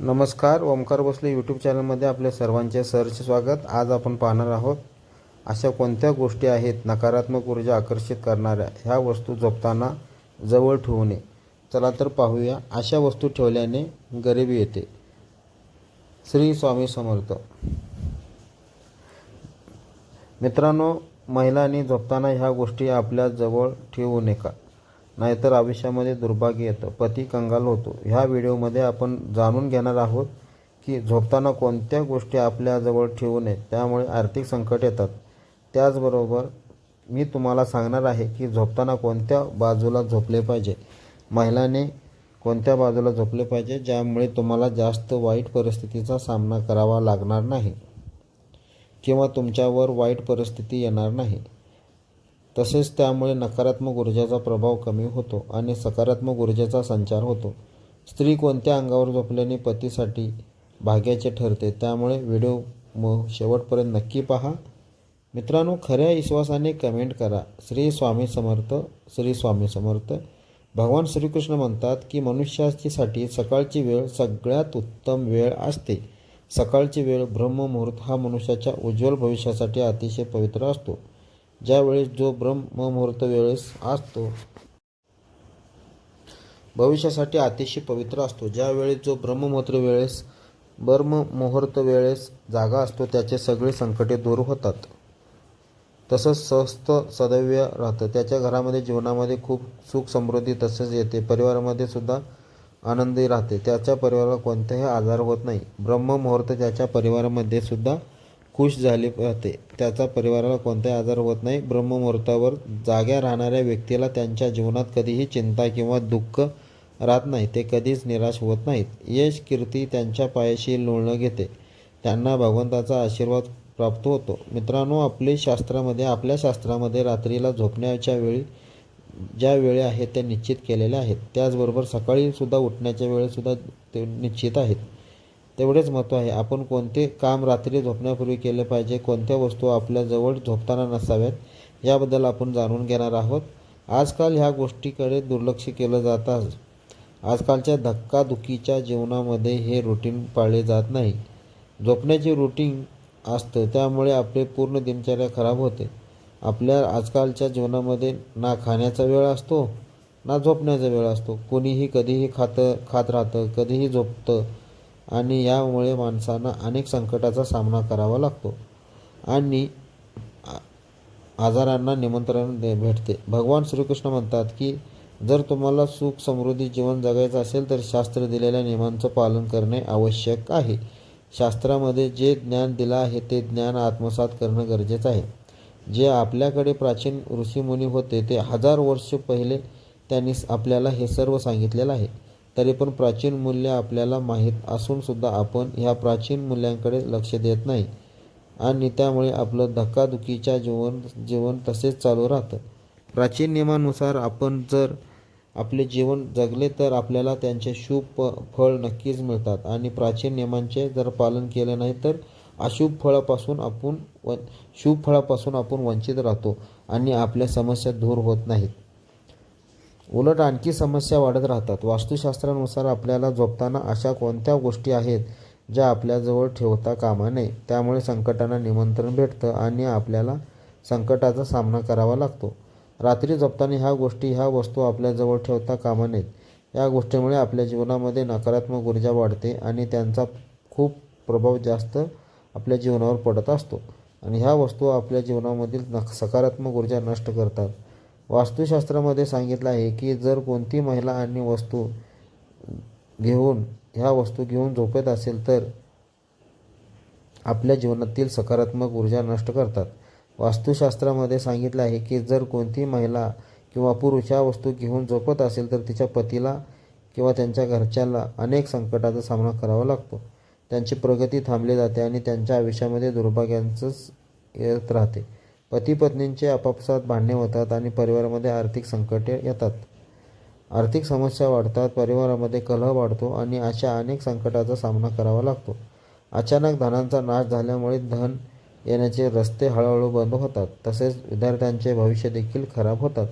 नमस्कार ओमकार भोसले यूट्यूब चॅनलमध्ये आपल्या सर्वांचे सहर्ष स्वागत. आज आपण पाहणार आहोत अशा कोणत्या गोष्टी आहेत नकारात्मक ऊर्जा आकर्षित करणाऱ्या ह्या वस्तू झोपताना जवळ ठेवू नये. चला तर पाहूया. अशा वस्तू ठेवल्याने गरिबी येते. श्री स्वामी समर्थ. मित्रांनो महिलांनी झोपताना ह्या गोष्टी आपल्या जवळ ठेवू नये का नाहीतर आयुष्यामध्ये दुर्भाग्य येतं पती कंगाल होतो. ह्या व्हिडिओमध्ये आपण जाणून घेणार आहोत की झोपताना कोणत्या गोष्टी आपल्याजवळ ठेवू नये त्यामुळे आर्थिक संकट येतात. त्याचबरोबर मी तुम्हाला सांगणार आहे की झोपताना कोणत्या बाजूला झोपले पाहिजे. महिलाने कोणत्या बाजूला झोपले पाहिजे ज्यामुळे तुम्हाला जास्त वाईट परिस्थितीचा सामना करावा लागणार नाही किंवा तुमच्यावर वाईट परिस्थिती येणार नाही. तसेच त्यामुळे नकारात्मक ऊर्जेचा प्रभाव कमी होतो आणि सकारात्मक ऊर्जेचा संचार होतो. स्त्री कोणत्या अंगावर झोपल्याने पतीसाठी भाग्याचे ठरते? त्यामुळे व्हिडिओ म शेवटपर्यंत नक्की पहा. मित्रांनो खऱ्या विश्वासाने कमेंट करा. श्री स्वामी समर्थ श्री स्वामी समर्थ. भगवान श्रीकृष्ण म्हणतात की मनुष्यासाठी सकाळची वेळ सगळ्यात उत्तम वेळ असते. सकाळची वेळ ब्रह्ममुहूर्त हा मनुष्याच्या उज्ज्वल भविष्यासाठी अतिशय पवित्र असतो. ज्यावेळेस जो ब्रह्ममुहूर्त वेळेस असतो भविष्यासाठी अतिशय पवित्र असतो. ज्यावेळेस जो ब्रह्ममुहूर्त वेळेस ब्रह्ममुहूर्त वेळेस जागा असतो त्याचे सगळे संकटे दूर होतात. तसंच स्वस्थ सदैव्य राहतं. त्याच्या घरामध्ये जीवनामध्ये खूप सुख समृद्धी तसेच येते. परिवारामध्ये सुद्धा आनंदी राहते. त्याच्या परिवाराला कोणताही आजार होत नाही. ब्रह्ममुहूर्त त्याच्या परिवारामध्ये सुद्धा खुश झाले राहते त्याचा परिवाराला कोणताही आजार होत नाही. ब्रह्ममुहूर्तावर जाग्या राहणाऱ्या व्यक्तीला त्यांच्या जीवनात कधीही चिंता किंवा दुःख राहत नाही. ते कधीच निराश होत नाहीत. यश कीर्ती त्यांच्या पायाशी लोळणं घेते. त्यांना भगवंताचा आशीर्वाद प्राप्त होतो. मित्रांनो आपले शास्त्रामध्ये आपल्या शास्त्रामध्ये रात्रीला झोपण्याच्या वेळी ज्या वेळी आहेत त्या निश्चित केलेल्या आहेत. त्याचबरोबर सकाळीसुद्धा उठण्याच्या वेळेसुद्धा ते निश्चित आहेत. तेवढेच महत्त्व आहे. आपण कोणते काम रात्री झोपण्यापूर्वी केले पाहिजे? कोणत्या वस्तू आपल्याजवळ झोपताना नसाव्यात? याबद्दल आपण जाणून घेणार आहोत. आजकाल ह्या गोष्टीकडे दुर्लक्ष केलं जातं आजकालच्या धक्काधुकीच्या जीवनामध्ये हे रुटीन पाळले जात नाही. झोपण्याचे रुटीन असतं त्यामुळे आपले पूर्ण दिनचर्या खराब होते. आपल्या आजकालच्या जीवनामध्ये ना खाण्याचा वेळ असतो ना झोपण्याचा वेळ असतो. कोणीही कधीही खातं खात राहतं कधीही झोपतं. आणि यामुळे माणसांना अनेक संकटाचा सामना करावा लागतो. आणि आजारांना निमंत्रण दे भेटते. भगवान श्रीकृष्ण म्हणतात की जर तुम्हाला सुख समृद्धी जीवन जगायचं असेल तर शास्त्र दिलेल्या नियमांचं पालन करणे आवश्यक आहे. शास्त्रामध्ये जे ज्ञान दिलं आहे ते ज्ञान आत्मसात करणं गरजेचं आहे. जे आपल्याकडे प्राचीन ऋषीमुनी होते ते हजार वर्ष पहिले त्यांनी आपल्याला हे सर्व सांगितलेलं आहे. तरी पण प्राचीन मूल्य आपल्याला माहीत असूनसुद्धा आपण ह्या प्राचीन मूल्यांकडे लक्ष देत नाही. आणि त्यामुळे आपलं धक्काधुकीच्या जीवन जीवन तसेच चालू राहतं. प्राचीन नियमानुसार आपण जर आपले जीवन जगले तर आपल्याला त्यांचे शुभ प फळ नक्कीच मिळतात. आणि प्राचीन नियमांचे जर पालन केले नाही तर अशुभ फळापासून आपण व शुभ फळापासून आपण वंचित राहतो. आणि आपल्या समस्या दूर होत नाहीत. उलट आणखी समस्या वाढत राहतात. वास्तुशास्त्रानुसार आपल्याला झोपताना अशा कोणत्या गोष्टी आहेत ज्या आपल्याजवळ ठेवता कामा नये? त्यामुळे संकटांना निमंत्रण भेटतं आणि आपल्याला संकटाचा सामना करावा लागतो. रात्री झोपताना ह्या गोष्टी ह्या वस्तू आपल्याजवळ ठेवता कामा नयेत. या गोष्टीमुळे आपल्या जीवनामध्ये नकारात्मक ऊर्जा वाढते आणि त्यांचा खूप प्रभाव जास्त आपल्या जीवनावर पडत असतो. आणि ह्या वस्तू आपल्या जीवनामधील नक सकारात्मक ऊर्जा नष्ट करतात. वास्तुशास्त्रामध्ये सांगितलं आहे की जर कोणती महिला आणि वस्तू घेऊन ह्या वस्तू घेऊन झोपत असेल तर आपल्या जीवनातील सकारात्मक ऊर्जा नष्ट करतात. वास्तुशास्त्रामध्ये सांगितलं आहे की जर कोणती महिला किंवा पुरुष ह्या वस्तू घेऊन झोपत असेल तर तिच्या पतीला किंवा त्यांच्या घरच्याला अनेक संकटाचा सामना करावा लागतो. त्यांची प्रगती थांबली जाते आणि त्यांच्या आयुष्यामध्ये दुर्भाग्यांचंच येत राहते. पती पत्नींचे आपापसात भांडणे होतात आणि परिवारामध्ये आर्थिक संकटे येतात. आर्थिक समस्या वाढतात परिवारामध्ये कलह वाढतो आणि अशा अनेक संकटाचा सामना करावा लागतो. अचानक धनांचा नाश झाल्यामुळे धन येण्याचे रस्ते हळूहळू बंद होतात तसेच विद्यार्थ्यांचे भविष्य देखील खराब होतात.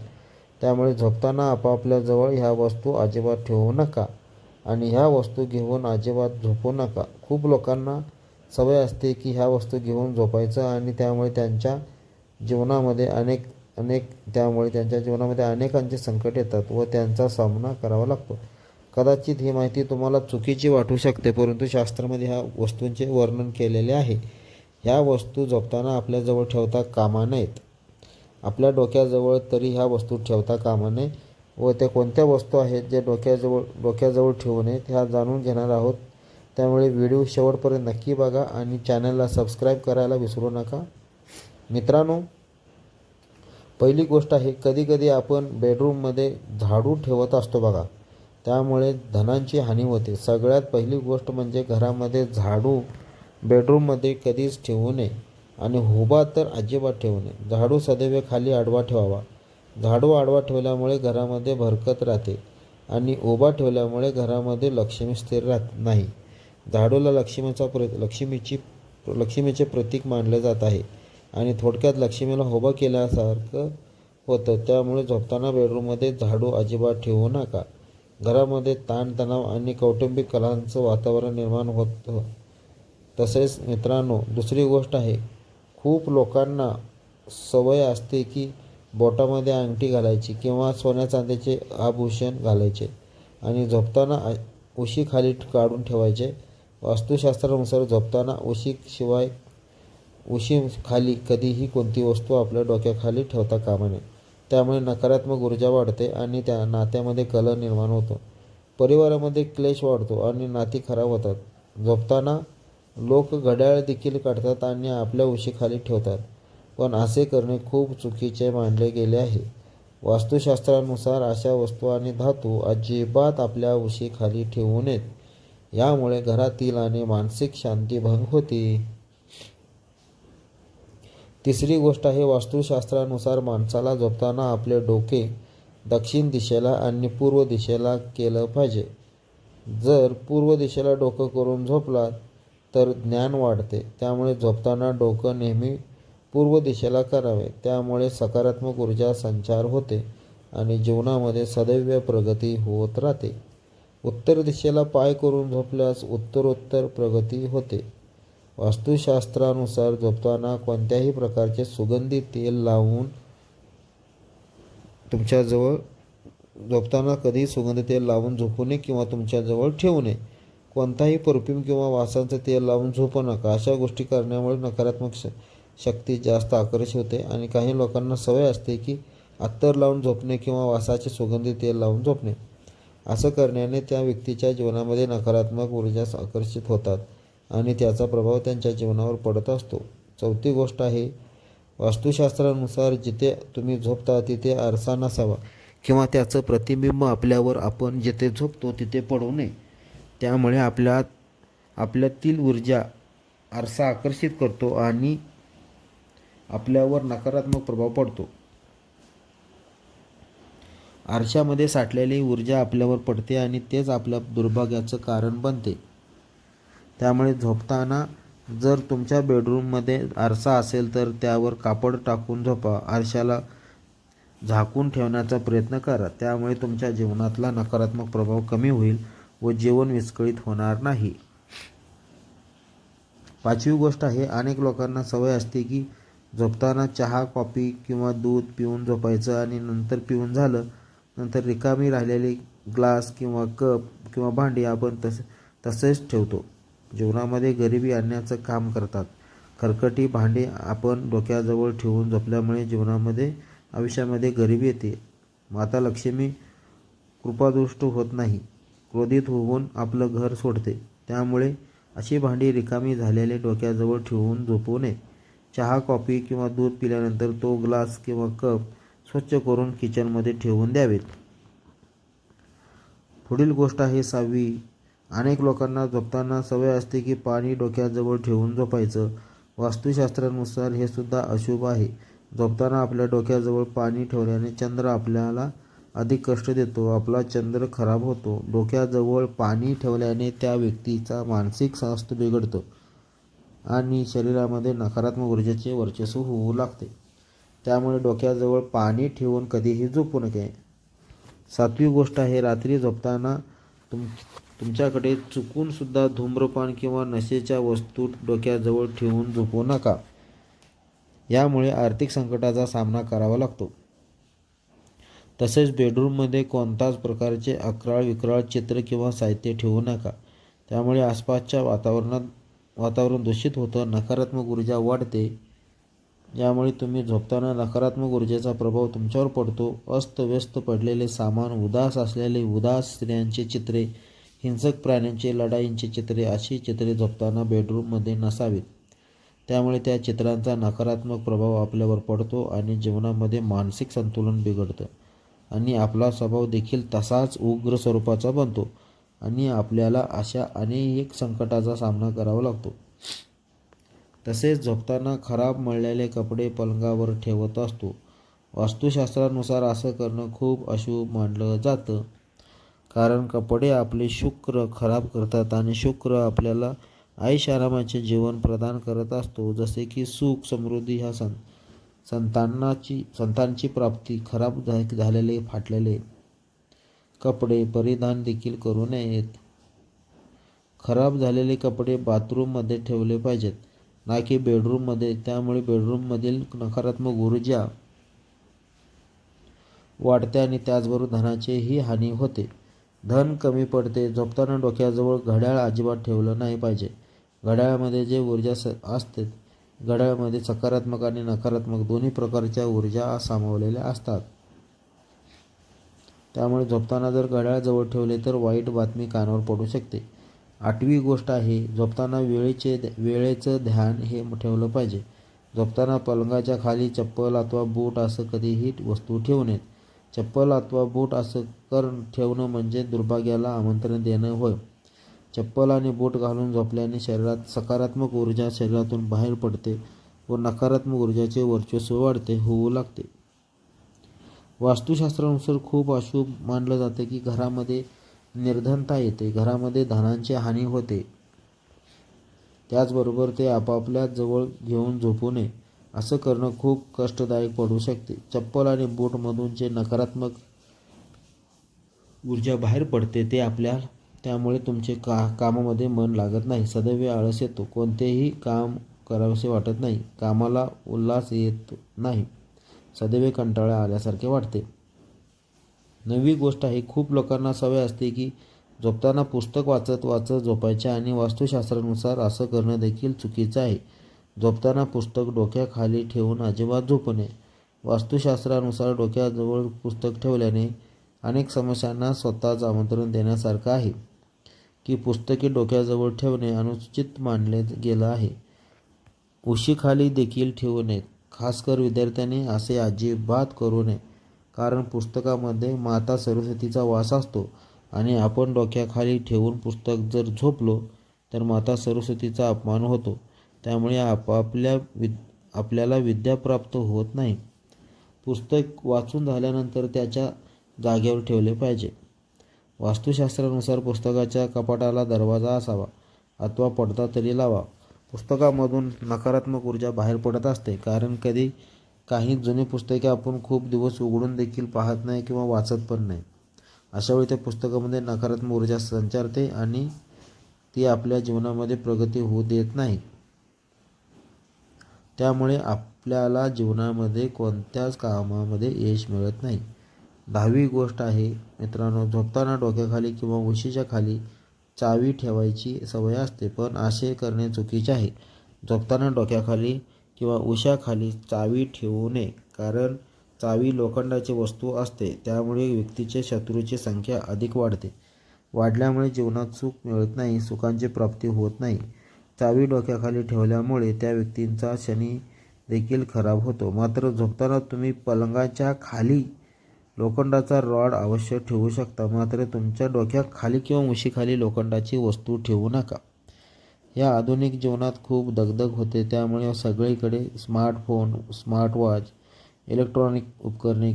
त्यामुळे झोपताना आपापल्याजवळ ह्या वस्तू अजिबात ठेवू नका आणि ह्या वस्तू घेऊन अजिबात झोपू नका. खूप लोकांना सवय असते की ह्या वस्तू घेऊन झोपायचं आणि त्यामुळे त्यांच्या जीवनामध्ये अनेक अनेक त्यामुळे त्यांच्या जीवनामध्ये अनेकांचे संकट येतात व त्यांचा सामना करावा लागतो. कदाचित ही माहिती तुम्हाला चुकीची वाटू शकते परंतु शास्त्रामध्ये ह्या वस्तूंचे वर्णन केलेले आहे. ह्या वस्तू जपताना आपल्याजवळ ठेवता कामा नयेत. आपल्या डोक्याजवळ तरी ह्या वस्तू ठेवता कामा नये व त्या कोणत्या वस्तू आहेत जे डोक्याजवळ डोक्याजवळ ठेवू नयेत ह्या जाणून घेणार आहोत. त्यामुळे व्हिडिओ शेवटपर्यंत नक्की बघा आणि चॅनलला सबस्क्राईब करायला विसरू नका. मित्रांनो पहिली गोष्ट आहे कधीकधी आपण बेडरूममध्ये झाडू ठेवत असतो बघा. त्यामुळे धनांची हानी होते. सगळ्यात पहिली गोष्ट म्हणजे घरामध्ये झाडू बेडरूममध्ये कधीच ठेवू नये आणि हुबा तर अजिबात ठेवू नये. झाडू सदैव खाली आडवा ठेवावा. झाडू आडवा ठेवल्यामुळे घरामध्ये भरकत राहते आणि उभा ठेवल्यामुळे घरामध्ये लक्ष्मी स्थिर राहत नाही. झाडूला लक्ष्मीचा प्र लक्ष्मीची लक्ष्मीचे प्रतीक मानले जात आहे. आणि थोडक्यात लक्ष्मीला उभं केल्यासारखं होतं. त्यामुळे झोपताना बेडरूममध्ये झाडू अजिबात ठेवू नका. घरामध्ये ताणतणाव आणि कौटुंबिक कलांचं वातावरण निर्माण होतं. तसेच मित्रांनो दुसरी गोष्ट आहे खूप लोकांना सवय असते की बोटामध्ये अंगठी घालायची किंवा सोन्या चांदीचे आभूषण घालायचे आणि झोपताना उशी खाली काढून ठेवायचे. वास्तुशास्त्रानुसार झोपताना उशीशिवाय उशी खाली कधीही कोणती वस्तू आपल्या डोक्याखाली ठेवता कामा नये. त्यामुळे नकारात्मक ऊर्जा वाढते आणि त्या नात्यामध्ये कलह निर्माण होतो. परिवारामध्ये क्लेश वाढतो आणि नाती खराब होतात. झोपताना लोक घड्याळ देखील काढतात आणि आपल्या उशीखाली ठेवतात. पण असे करणे खूप चुकीचे मानले गेले आहे. वास्तुशास्त्रानुसार अशा वस्तू आणि धातू अजिबात आपल्या उशीखाली ठेवू नयेत. यामुळे घरातील आणि मानसिक शांती भंग होती. तिसरी गोष्ट आहे वास्तुशास्त्रानुसार माणसाला झोपताना आपले डोके दक्षिण दिशेला आणि पूर्व दिशेला केलं पाहिजे. जर पूर्व दिशेला डोकं करून झोपला तर ज्ञान वाढते. त्यामुळे झोपताना डोकं नेहमी पूर्व दिशेला करावे. त्यामुळे सकारात्मक ऊर्जा संचार होते आणि जीवनामध्ये सदैव प्रगती होत राहते. उत्तर दिशेला पाय करून झोपल्यास उत्तरोत्तर प्रगती होते. वास्तुशास्त्रानुसार झोपताना कोणत्याही प्रकारचे सुगंधी तेल लावून तुमच्याजवळ झोपताना कधीही सुगंधी तेल लावून झोपू नये किंवा तुमच्याजवळ ठेवू नये. कोणताही परफ्यूम किंवा वासांचं तेल लावून झोपू नका. अशा गोष्टी करण्यामुळे नकारात्मक श शक्ती जास्त आकर्षित होते आणि काही लोकांना सवय असते की अत्तर लावून झोपणे किंवा वासाचे सुगंधी तेल लावून झोपणे. असं करण्याने त्या व्यक्तीच्या जीवनामध्ये नकारात्मक ऊर्जा आकर्षित होतात. आणि त्याचा प्रभाव त्यांच्या जीवनावर पडत असतो. चौथी गोष्ट आहे वास्तुशास्त्रानुसार जिथे तुम्ही झोपता तिथे आरसा नसावा किंवा त्याचं प्रतिबिंब आपल्यावर आपण जिथे झोपतो तिथे पडू नये. त्यामुळे आपल्या आपल्यातील ऊर्जा आरसा आकर्षित करतो आणि आपल्यावर नकारात्मक प्रभाव पडतो. आरशामध्ये साठलेली ऊर्जा आपल्यावर पडते आणि तेच आपल्या दुर्भाग्याचं कारण बनते. त्यामुळे झोपताना जर तुमच्या बेडरूममध्ये आरसा असेल तर त्यावर कापड टाकून झोपा. आरशाला झाकून ठेवण्याचा प्रयत्न करा. त्यामुळे तुमच्या जीवनातला नकारात्मक प्रभाव कमी होईल व जीवन विस्कळीत होणार नाही. पाचवी गोष्ट आहे अनेक लोकांना सवय असते की झोपताना चहा कॉफी किंवा दूध पिऊन झोपायचं आणि नंतर पिऊन झालं नंतर रिकामी राहिलेली ग्लास किंवा कप किंवा भांडी आपण तस तसेच ठेवतो. जीवनामध्ये गरिबी आणण्याचं काम करतात. खरकटी भांडी आपण डोक्याजवळ ठेवून झोपल्यामुळे जीवनामध्ये आयुष्यामध्ये गरिबी येते. माता लक्ष्मी कृपादृष्ट होत नाही. क्रोधित होऊन आपलं घर सोडते. त्यामुळे अशी भांडी रिकामी झालेले डोक्याजवळ ठेवून झोपू नये. चहा कॉफी किंवा दूध पिल्यानंतर तो ग्लास किंवा कप स्वच्छ करून किचनमध्ये ठेवून द्यावेत. पुढील गोष्ट आहे सहावी अनेक लोकांना झोपताना सवय असते की पाणी डोक्याजवळ ठेवून झोपायचं. वास्तुशास्त्रानुसार हे सुद्धा अशुभ आहे. झोपताना आपल्या डोक्याजवळ पाणी ठेवल्याने चंद्र आपल्याला अधिक कष्ट देतो. आपला चंद्र खराब होतो. डोक्याजवळ पाणी ठेवल्याने त्या व्यक्तीचा मानसिक स्वास्थ्य बिघडतो आणि शरीरामध्ये नकारात्मक ऊर्जेचे वर्चस्व होऊ लागते. त्यामुळे डोक्याजवळ पाणी ठेवून कधीही झोपू नये सातवी गोष्ट आहे रात्री झोपताना तुम तुमच्याकडे चुकूनसुद्धा धूम्रपान किंवा नशेच्या वस्तू डोक्याजवळ ठेवून झोपू नका. यामुळे आर्थिक संकटाचा सामना करावा लागतो. तसेच बेडरूममध्ये कोणताच प्रकारचे अक्राळ विक्राळ चित्र किंवा साहित्य ठेवू नका. त्यामुळे आसपासच्या वातावरणात वातावरण दूषित होतं नकारात्मक ऊर्जा वाढते. ज्यामुळे तुम्ही झोपताना नकारात्मक ऊर्जेचा प्रभाव तुमच्यावर पडतो. अस्तव्यस्त पडलेले सामान उदास असलेले उदास स्त्रियांचे चित्रे हिंसक प्राण्यांचे लढाईंची चित्रे अशी चित्रे झोपताना बेडरूममध्ये नसावीत. त्यामुळे त्या चित्रांचा नकारात्मक प्रभाव आपल्यावर पडतो आणि जीवनामध्ये मानसिक संतुलन बिघडतं. आणि आपला स्वभाव देखील तसाच उग्र स्वरूपाचा बनतो आणि आपल्याला अशा अनेक संकटाचा सामना करावा लागतो. तसेच झोपताना खराब मळलेले कपडे पलंगावर ठेवत असतो. वास्तुशास्त्रानुसार असं करणं खूप अशुभ मानलं जातं. कारण कपडे आपले शुक्र खराब करतात आणि शुक्र आपल्याला आयुष्यारामाचे जीवन प्रदान करत असतो. जसे की सुख समृद्धी ह्या सं संतानाची संतांची प्राप्ती खराब झा झालेले फाटलेले कपडे परिधान देखील करू नयेत. खराब झालेले कपडे बाथरूममध्ये ठेवले पाहिजेत ना की बेडरूममध्ये. त्यामुळे बेडरूममधील नकारात्मक ऊर्जा वाढते आणि त्याचबरोबर धनाचीही हानी होते. धन कमी पडते झोपताना डोक्याजवळ घड्याळ अजिबात ठेवलं नाही पाहिजे. घड्याळामध्ये जे ऊर्जा स असते घड्याळामध्ये सकारात्मक आणि नकारात्मक दोन्ही प्रकारच्या ऊर्जा सामावलेल्या असतात. त्यामुळे झोपताना जर घड्याळ जवळ ठेवले तर वाईट बातमी कानावर पडू शकते. आठवी गोष्ट आहे झोपताना वेळेचे वेळेचं ध्यान हे ठेवलं पाहिजे. झोपताना पलंगाच्या खाली चप्पल अथवा बूट असं कधीही वस्तू ठेवू नयेत. चप्पल अथवा बूट असं कर ठेवणं म्हणजे दुर्भाग्याला आमंत्रण देणं होय. चप्पल आणि बूट घालून झोपल्याने शरीरात सकारात्मक ऊर्जा शरीरातून बाहेर पडते व नकारात्मक ऊर्जाचे वर्चस्व वाढते होऊ लागते. वास्तुशास्त्रानुसार खूप अशुभ मानलं जातं की घरामध्ये निर्धनता येते घरामध्ये धनांची हानी होते. त्याचबरोबर ते आपापल्या जवळ घेऊन झोपू नये. असं करणं खूप कष्टदायक पडू शकते. चप्पल आणि बूटमधून जे नकारात्मक ऊर्जा बाहेर पडते ते आपल्या त्यामुळे तुमचे का कामामध्ये मन लागत नाही. सदैव आळस येतो. कोणतेही काम करावेसे वाटत नाही. कामाला उल्हास येत नाही. सदैव कंटाळा आल्यासारखे वाटते. नवी गोष्ट आहे. खूप लोकांना सवय असते की झोपताना पुस्तक वाचत वाचत झोपायचे आणि वास्तुशास्त्रानुसार असं करणं देखील चुकीचं आहे. झोपताना पुस्तक डोक्याखाली ठेवून अजिबात झोपू नये वास्तुशास्त्रानुसार डोक्याजवळ पुस्तक ठेवल्याने अनेक समस्यांना स्वतःच आमंत्रण देण्यासारखं आहे. की पुस्तके डोक्याजवळ ठेवणे अनुचित मानले गेलं आहे. उशीखाली देखील ठेवू नयेत. खासकर विद्यार्थ्यांनी असे अजिबात करू नये. कारण पुस्तकामध्ये माता सरस्वतीचा वास असतो आणि आपण डोक्याखाली ठेवून पुस्तक जर झोपलो तर माता सरस्वतीचा अपमान होतो. त्यामुळे आपापल्या विद आपल्याला विद्या प्राप्त होत नाही. पुस्तक वाचून झाल्यानंतर त्याच्या जागेवर ठेवले पाहिजे. वास्तुशास्त्रानुसार पुस्तकाच्या कपाटाला दरवाजा असावा अथवा पडदा तरी लावा. पुस्तकामधून नकारात्मक ऊर्जा बाहेर पडत असते कारण कधी काही जुनी पुस्तके आपण खूप दिवस उघडून देखील पाहत नाही किंवा वाचत पण नाही. अशावेळी त्या पुस्तकामध्ये नकारात्मक ऊर्जा संचारते आणि ती आपल्या जीवनामध्ये प्रगती होऊ देत नाही. त्यामुळे आपल्याला जीवनामध्ये कोणत्याच कामामध्ये यश मिळत नाही. दहावी गोष्ट आहे मित्रांनो झोपताना डोक्याखाली किंवा उशीच्या खाली चावी ठेवायची सवय असते पण असे करणे चुकीचे आहे. झोपताना डोक्याखाली किंवा उशाखाली चावी ठेवू नये कारण चावी लोखंडाची वस्तू असते त्यामुळे व्यक्तीचे शत्रूची संख्या अधिक वाढते. वाढल्यामुळे जीवनात सुख मिळत नाही सुखांची प्राप्ती होत नाही. चावी डोक्याखाली ठेवल्यामुळे त्या व्यक्तींचा शनी देखील खराब होतो. मात्र झोपताना तुम्ही पलंगाच्या खाली लोखंडाचा रॉड अवश्य ठेवू शकता. मात्र तुमच्या डोक्याखाली किंवा उशीखाली लोखंडाची वस्तू ठेवू नका. या आधुनिक जीवनात खूप दगदग होते. त्यामुळे सगळीकडे स्मार्टफोन स्मार्टवॉच इलेक्ट्रॉनिक उपकरणे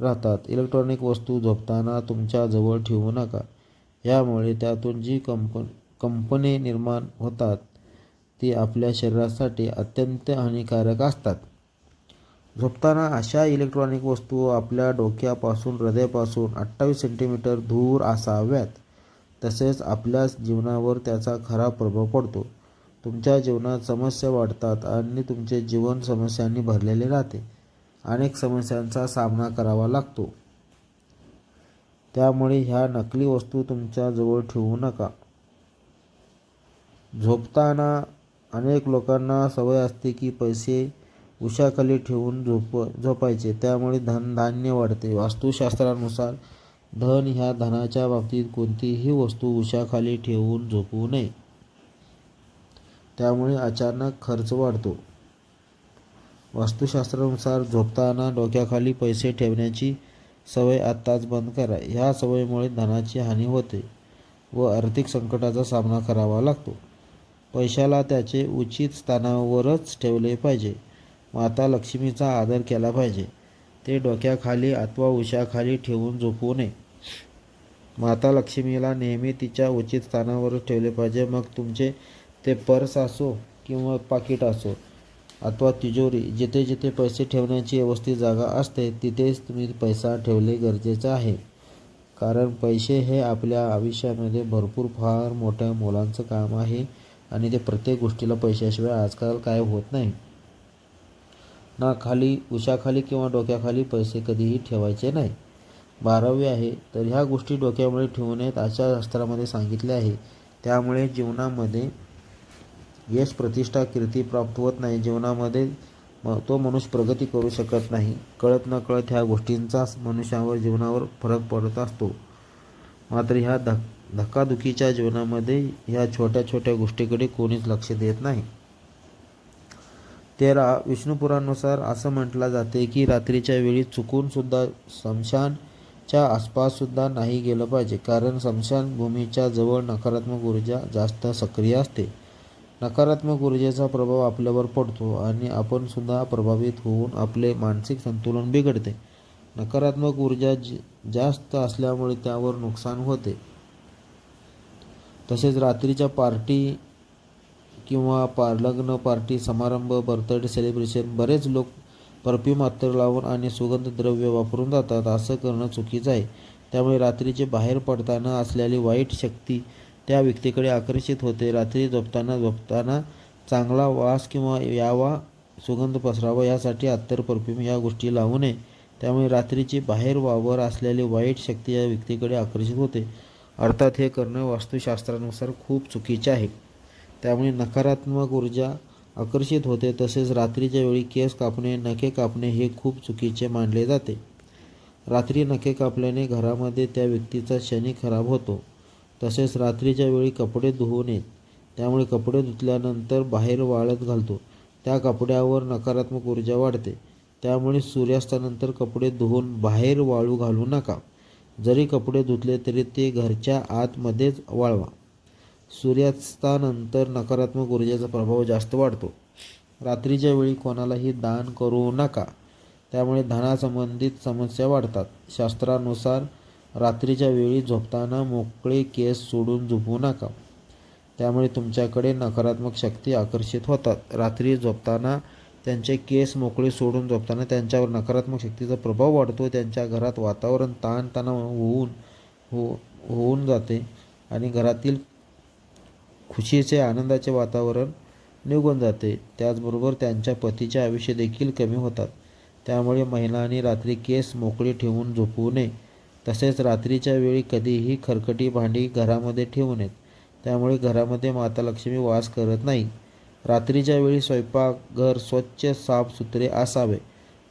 राहतात. इलेक्ट्रॉनिक वस्तू झोपताना तुमच्या जवळ ठेवू नका. यामुळे त्यातून जी कंपन कंपने निर्माण होतात ती आपल्या शरीरासाठी अत्यंत हानिकारक असतात. झोपताना अशा इलेक्ट्रॉनिक वस्तू आपल्या डोक्यापासून हृदयापासून अठ्ठावीस सेंटीमीटर दूर असाव्यात तसेच आपल्या जीवनावर त्याचा खराब प्रभाव पडतो. तुमच्या जीवनात समस्या वाढतात आणि तुमचे जीवन समस्यांनी भरलेले राहते. अनेक समस्यांचा सामना करावा लागतो. त्यामुळे ह्या नकली वस्तू तुमच्या जवळ ठेवू नका. झोपताना अनेक लोकांना सवय असते की पैसे उशाखाली ठेवून झोप झोपायचे. त्यामुळे धन धान्य वाढते. वास्तुशास्त्रानुसार धन ह्या धनाच्या बाबतीत कोणतीही वस्तू उशाखाली ठेवून झोपू नये. त्यामुळे अचानक खर्च वाढतो. वास्तुशास्त्रानुसार झोपताना डोक्याखाली पैसे ठेवण्याची सवय आत्ताच बंद करा. ह्या सवयीमुळे धनाची हानी होते व आर्थिक संकटाचा सामना करावा लागतो. पैशाला त्याचे उचित स्थानावरच ठेवले पाहिजे. माता लक्ष्मीचा आदर केला पाहिजे. ते डोक्याखाली अथवा उशाखाली ठेवून झोपू नये. माता लक्ष्मीला नेहमी तिच्या उचित स्थानावरच ठेवले पाहिजे. मग तुमचे ते पर्स असो किंवा पाकिट असो अथवा तिजोरी जिथे जिथे पैसे ठेवण्याची व्यवस्थित जागा असते तिथेच तुम्ही पैसा ठेवले गरजेचं आहे. कारण पैसे हे आपल्या आयुष्यामध्ये भरपूर फार मोठ्या मोलांचं काम आहे. आणि ते प्रत्येक गोष्टीला पैशाशिवाय आजकाल काय होत नाही. ना खाली उशाखाली किंवा डोक्याखाली पैसे कधीही ठेवायचे नाही. बारावी आहे तर ह्या गोष्टी डोक्यामुळे ठेवू नयेत अशा शास्त्रामध्ये सांगितले आहे. त्यामुळे जीवनामध्ये यश प्रतिष्ठा कीर्ती प्राप्त होत नाही. जीवनामध्ये म तो मनुष्य प्रगती करू शकत नाही. कळत न कळत ह्या गोष्टींचा मनुष्यावर जीवनावर फरक पडत असतो. मात्र ह्या धक धक्काधुकीच्या जीवनामध्ये ह्या छोट्या छोट्या गोष्टीकडे कोणीच लक्ष देत नाही. तेरा विष्णुपुरानुसार असं म्हटलं जाते की रात्रीच्या वेळी चुकूनसुद्धा स्मशानच्या आसपाससुद्धा नाही गेलं पाहिजे कारण स्मशानभूमीच्या जवळ नकारात्मक ऊर्जा जास्त सक्रिय असते. नकारात्मक ऊर्जेचा प्रभाव आपल्यावर पडतो आणि आपणसुद्धा प्रभावित होऊन आपले मानसिक संतुलन बिघडते. नकारात्मक ऊर्जा जास्त असल्यामुळे त्यावर नुकसान होते. तसेच रात्रीच्या पार्टी किंवा पार लग्न पार्टी समारंभ बर्थडे सेलिब्रेशन बरेच लोक परफ्यूम अत्तर लावून आणि सुगंध द्रव्य वापरून जातात. असं करणं चुकीचं आहे. त्यामुळे रात्रीचे बाहेर पडताना असलेली वाईट शक्ती त्या व्यक्तीकडे आकर्षित होते. रात्री झोपताना झोपताना चांगला वास किंवा यावा सुगंध पसरावा यासाठी अत्तर परफ्यूम या गोष्टी लावू नये. त्यामुळे रात्रीची बाहेर वावर असलेली वाईट शक्ती या व्यक्तीकडे आकर्षित होते. अर्थात हे करणं वास्तुशास्त्रानुसार खूप चुकीचे आहे. त्यामुळे नकारात्मक ऊर्जा आकर्षित होते तसेच रात्रीच्या वेळी केस कापणे नखे कापणे हे खूप चुकीचे मानले जाते. रात्री नखे कापल्याने घरामध्ये त्या व्यक्तीचा शनी खराब होतो. तसेच रात्रीच्या वेळी कपडे धुवू नयेत. त्यामुळे कपडे धुतल्यानंतर बाहेर वाळत घालतो. त्या कपड्यावर नकारात्मक ऊर्जा वाढते. त्यामुळे सूर्यास्तानंतर कपडे धुवून बाहेर वाळू घालू नका. जरी कपडे धुतले तरी ते घरच्या आतमध्येच वाळवा. सूर्यास्तानंतर नकारात्मक ऊर्जेचा प्रभाव जास्त वाढतो. रात्रीच्या वेळी कोणालाही दान करू नका. त्यामुळे धनासंबंधित समस्या वाढतात. शास्त्रानुसार रात्रीच्या वेळी झोपताना मोकळे केस सोडून झोपू नका. त्यामुळे तुमच्याकडे नकारात्मक शक्ती आकर्षित होतात. रात्री झोपताना त्यांचे केस मोकळे सोडून झोपताना त्यांच्यावर नकारात्मक शक्तीचा प्रभाव वाढतो त्यांच्या घरात वातावरण ताणतणाव होऊन हो होऊन जाते आणि घरातील खुशीचे आनंदाचे वातावरण निघून जाते. त्याचबरोबर त्यांच्या पतीचे आयुष्य देखील कमी होतात. त्यामुळे महिलांनी रात्री केस मोकळे ठेवून झोपू नये. तसेच रात्रीच्या वेळी कधीही खरकटी भांडी घरामध्ये ठेवू नयेत. त्यामुळे घरामध्ये माता लक्ष्मी वास करत नाही. रात्रीच्या वेळी स्वयंपाकघर स्वच्छ साफसुथरे असावे.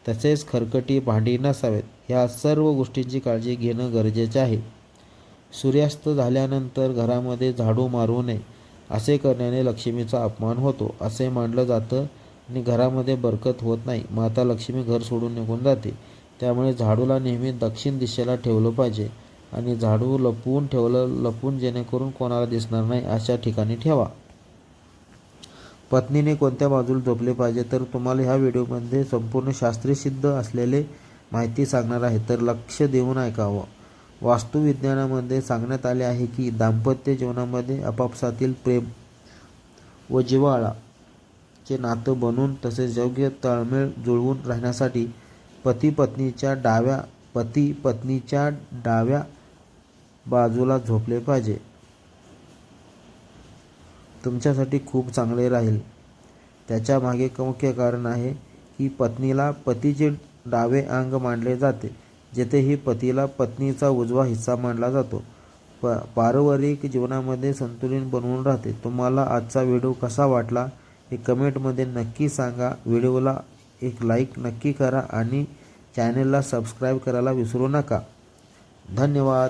तसेच खरकटी भांडी नसावेत. ह्या सर्व गोष्टींची काळजी घेणं गरजेचे आहे. सूर्यास्त झाल्यानंतर घरामध्ये झाडू मारू नये असे करण्याने लक्ष्मीचा अपमान होतो असे मानलं जातं आणि घरामध्ये बरकत होत नाही. माता लक्ष्मी घर सोडून निघून जाते. त्यामुळे झाडूला नेहमी दक्षिण दिशेला ठेवलं पाहिजे आणि झाडू लपवून ठेवलं लपवून जेणेकरून कोणाला दिसणार नाही अशा ठिकाणी ठेवा. पत्नीने कोणत्या बाजूला झोपले पाहिजे तर तुम्हाला ह्या व्हिडिओमध्ये संपूर्ण शास्त्रीयसिद्ध असलेले माहिती सांगणार आहे. तर लक्ष देऊन ऐकावं. वास्तुविज्ञानामध्ये सांगण्यात आले आहे की दाम्पत्य जीवनामध्ये आपापसातील प्रेम व जिव्हाळाचे नातं बनवून तसेच योग्य ताळमेळ जुळवून राहण्यासाठी पती पत्नीच्या डाव्या पती पत्नीच्या डाव्या बाजूला झोपले पाहिजे. तुमच्यासाठी खूप चांगले राहील. त्याच्यामागे एक मुख्य कारण आहे की पत्नीला पतीचे डावे अंग मानले जाते जेथेही पतीला पत्नीचा उजवा हिस्सा मानला जातो. प पारिवारिक जीवनामध्ये संतुलन बनवून राहते. तुम्हाला आजचा व्हिडिओ कसा वाटला हे कमेंटमध्ये नक्की सांगा. व्हिडिओला एक लाईक नक्की करा आणि चॅनलला सबस्क्राईब करायला विसरू नका. धन्यवाद.